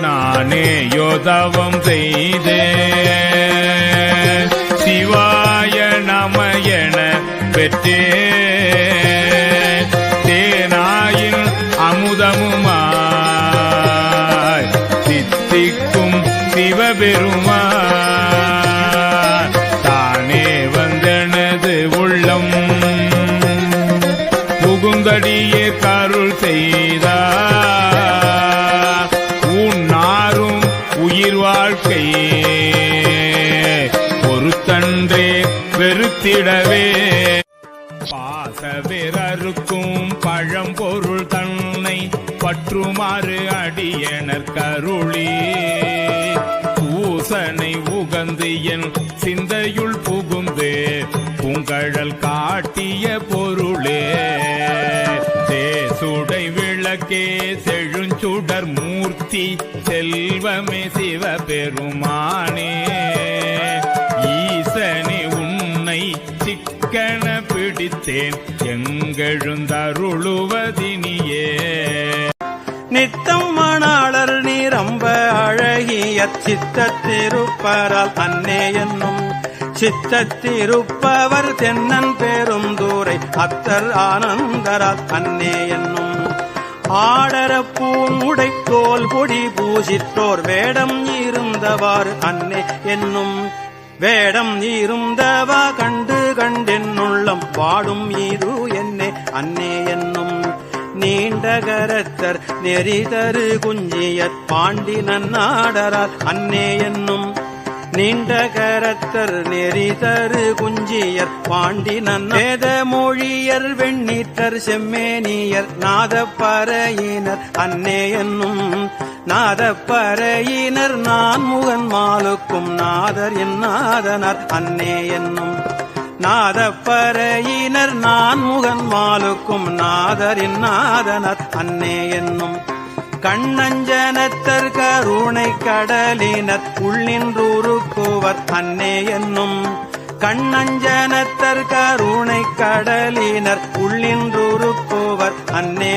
நானே யோதவம் செய்தே. சிவாய நமயன பெற்றே. தேனாயின் அமுதமுமாய் சித்திக்கும் சிவபெருமா தானே வந்தனது உள்ளம். புகுந்தடியே கருள் செய்தார் வாழ்க்கை பொறுத்தன்றே வெறுத்திடவே. பாசவிரருக்கும் பழம்பொருள் தன்னை பற்றுமாறு அடியனர் கருளி. பூசனை உகந்து என் சிந்தையுள் புகுந்து பூங்கழல் காட்டிய பொருளே. தேசுடை விளக்கே சுடர் மூர்த்தி செல்வமே சிவபெருமானே. ஈசனே உன்னை சிக்கன பிடித்தேன் எங்கெழுந்தருளுவதினியே. நித்தம் மணாளர் நீரம்ப அழகிய சித்தத்திருப்பரால் அன்னே என்னும் சித்தத்திருப்பவர் தென்னன் பெரும் தூரை அத்தர் ஆனந்தரால் அன்னே என்னும் ஆடர பூங்குடை தோல் பொடி பூசிற்றோர் வேடம் இருந்தவாறு அன்னை என்னும் வேடம் இருந்தவா கண்டு கண்டென்னுள்ளம் பாடும் இது என்னே அன்னே என்னும் நீண்ட கரத்தர் நெறிதரு குஞ்சியற் பாண்டி நன்னாடரால் அன்னே என்னும் நீண்ட கரத்தர் நெறி தரு குஞ்சியர் பாண்டினன் வேத மொழியர் வெண்ணீற்றர் செம்மேனியர் நாதப்பறையினர் அன்னே என்னும் நாதப்பறையினர் நான் முகன் மாலுக்கும் நாதர் என் நாதனர் அன்னே என்னும் நாதப்பறையினர் நான் முகன் மாலுக்கும் நாதரின் நாதனர் அன்னே என்னும் கண்ணஞ்சனத்தர் கருணை கடலினர் உள்ளின்றூருக்குவர் அன்னே என்னும். கண்ணஞ்சனத்தர் கருணை கடலினர் உள்ளின்றூருக்குவர் அன்னே